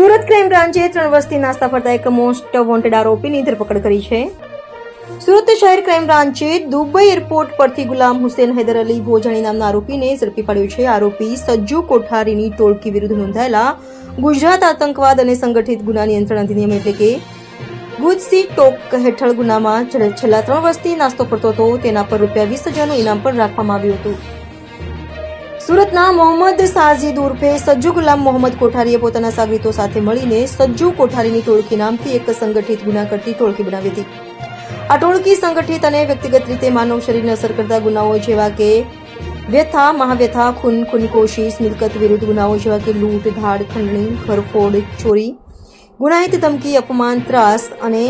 Surat crime બ્રાન્ચે ત્રણ વર્ષથી નાસ્તા ફરતા એક મોસ્ટ વોન્ટેડ આરોપીની ધરપકડ કરી છે. સુરત શહેર ક્રાઇમ બ્રાન્ચે દુબઈ એરપોર્ટ પરથી ગુલામ હુસેન હૈદર અલી ભોજાણી નામના આરોપીને ઝડપી પાડ્યો છે. આરોપી સજ્જુ કોઠારીની ટોળકી વિરુદ્ધ નોંધાયેલા ગુજરાત આતંકવાદ અને સંગઠિત ગુના નિયંત્રણ અધિનિયમ એટલે કે ગુજસી ટોક હેઠળ ગુનામાં છેલ્લા ત્રણ વર્ષથી નાસ્તો કરતો હતો. તેના પર રૂપિયા વીસ હજારનું ઇનામ પણ રાખવામાં આવ્યું હતું. સુરતના મોહમ્મદ સાજીદ ઉર્ફે સજ્જુ ગુલામ મોહમ્મદ કોઠારીએ પોતાના સાગરીતો સાથે મળીને સજ્જુ કોઠારીની ટોળકી નામથી એક સંગઠિત ગુના કરતી ટોળકી બનાવી હતી. આ ટોળકી સંગઠિત અને વ્યક્તિગત રીતે માનવ શરીરને અસર કરતા ગુનાઓ જેવા કે વ્યથા, મહાવ્યથા, ખૂન ખૂન કોશિશ મિલકત વિરુદ્ધ ગુનાઓ જેવા કે લૂંટ, ધાડ, ખંડણી, ઘરફોડ, ચોરી, ગુનાહિત ધમકી, અપમાન, ત્રાસ અને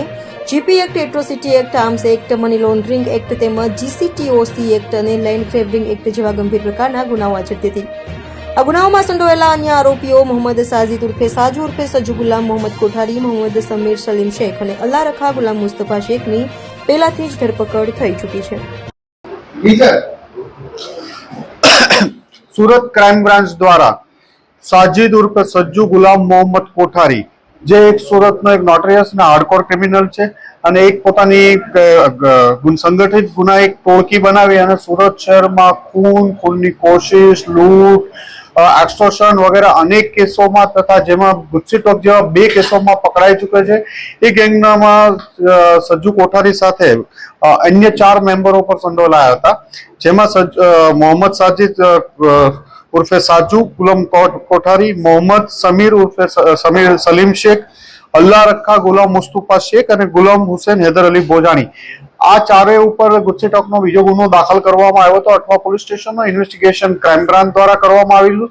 GP act, atrocity act, arms act, money laundering act તેમજ જીસીટીઓસી એક્ટ અને લેન્ડ ગ્રેબિંગ એક્ટ જેવા ગંભીર પ્રકારના ગુનાઓ આચરતી હતી. આ ગુનાઓમાં સંડોવાયેલા અન્ય આરોપીઓ મોહમ્મદ સાજીદ ઉર્ફે સાજુ ઉર્ફે સજુ ગુલામ, મોહમ્મદ કોઠારી, મોહમ્મદ સમીર સલીમ શેખ અને અલ્લા રખા ગુલામ મુસ્તફા શેખની પહેલાથી જ ધરપકડ થઈ ચૂકી છે. સુરત ક્રાઇમ બ્રાન્ચ દ્વારા સાજિદ ઉર્ફે સજ્જુ ગુલામ, મોહમ્મદ કોઠારી જે એક સુરતનો એક નોટરિયસ અને હાર્ડકોર ક્રિમિનલ છે અને એક પોતાની સંગઠિત ગુના એક ટોળકી બનાવી અને સુરત શહેરમાં ખૂન, ખૂનની કોશિશ, લૂંટ એક્સટોર્શન વગેરે અનેક કેસોમાં તથા જેમાં ગુસ્સી ટોક જેવા બે કેસોમાં પકડાઈ ચૂકે છે. એ ગેંગનામાં સજ્જુ કોઠારી સાથે અન્ય ચાર મેમ્બરો પર સંડોવાયેલા હતા. જેમાં મોહમ્મદ સાજિદ ઉર્ફે સાજુ, ગુલમ કોઠારી, મોહમ્મદ, સમીર ઉર્ફે સમીર સલીમ શેખ અલ્લાહ રખા ગુલામ મુસ્તુફા શેખ અને ગુલામ હુસેન હૈદર અલી બોજાણી આ ચારેય ઉપર ગુસ્સી ટોકનો બીજો ગુનો દાખલ કરવામાં આવ્યો હતો. અઠવા પોલીસ સ્ટેશનનો ઇન્વેસ્ટિગેશન ક્રાઇમ બ્રાન્ચ દ્વારા કરવામાં આવેલું.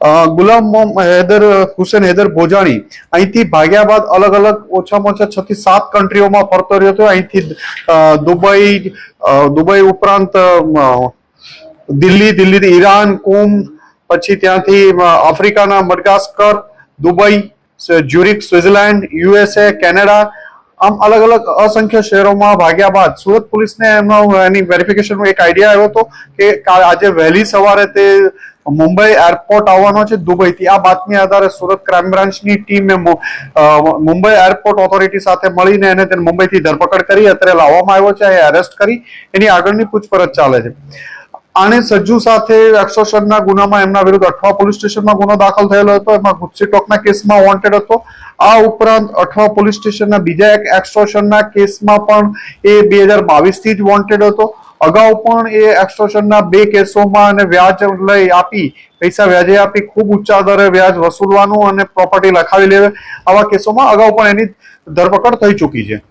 ગુલામ હૈદર હુસેન, હૈદર ભોજાણી, અહીંથી ભાગ્યા બાદ અલગ અલગ ઓછામાં ઓછા છ થી સાત કન્ટ્રીઓમાં ફરતો રહ્યો હતો. અહીંથી દુબઈ દુબઈ ઉપરાંત દિલ્હી, દિલ્હીથી ઈરાન, કુમ, પછી ત્યાંથી આફ્રિકાના Madagascar, Dubai Zurich Switzerland USA, Canada, આમ અલગ અલગ અસંખ્ય શહેરોમાં ભાગ્યા બાદ. સુરત પોલીસને એમનો એની વેરિફિકેશનનો એક આઈડિયા આવ્યો હતો કે આજે વહેલી સવારે તે મુંબઈ એરપોર્ટ આવવાનો છે દુબઈથી. આ બાતમી આધારે સુરત ક્રાઇમ બ્રાન્ચની ટીમે મુંબઈ એરપોર્ટ ઓથોરિટી સાથે મળીને એને તેને મુંબઈથી ધરપકડ કરી, અત્યારે લાવવામાં આવ્યો છે એ અરેસ્ટ કરી. એની આગળની પૂછપરછ ચાલે છે. આણે સજ્જુ સાથે એક્સોશનના ગુનામાં એમના વિરુદ્ધ અઠવા પોલીસ સ્ટેશનમાં ગુનો દાખલ થયેલો હતો. એમાં ગુસ્સી ટોકના કેસમાં વોન્ટેડ હતો. આ ઉપરાંત અઠવા પોલીસ સ્ટેશનના બીજા એક એક્સોશનના કેસમાં પણ એ બે હજાર બાવીસથી જ વોન્ટેડ હતો. અગાઉ પણ એ એક્સ્ટ્રોશનના બે કેસોમાં અને વ્યાજ લઈ આપી, પૈસા વ્યાજે આપી, ખૂબ ઊંચા દરે વ્યાજ વસૂલવાનું અને પ્રોપર્ટી લખાવી લેવે. આવા કેસોમાં અગાઉ પણ એની ધરપકડ થઈ ચૂકી છે.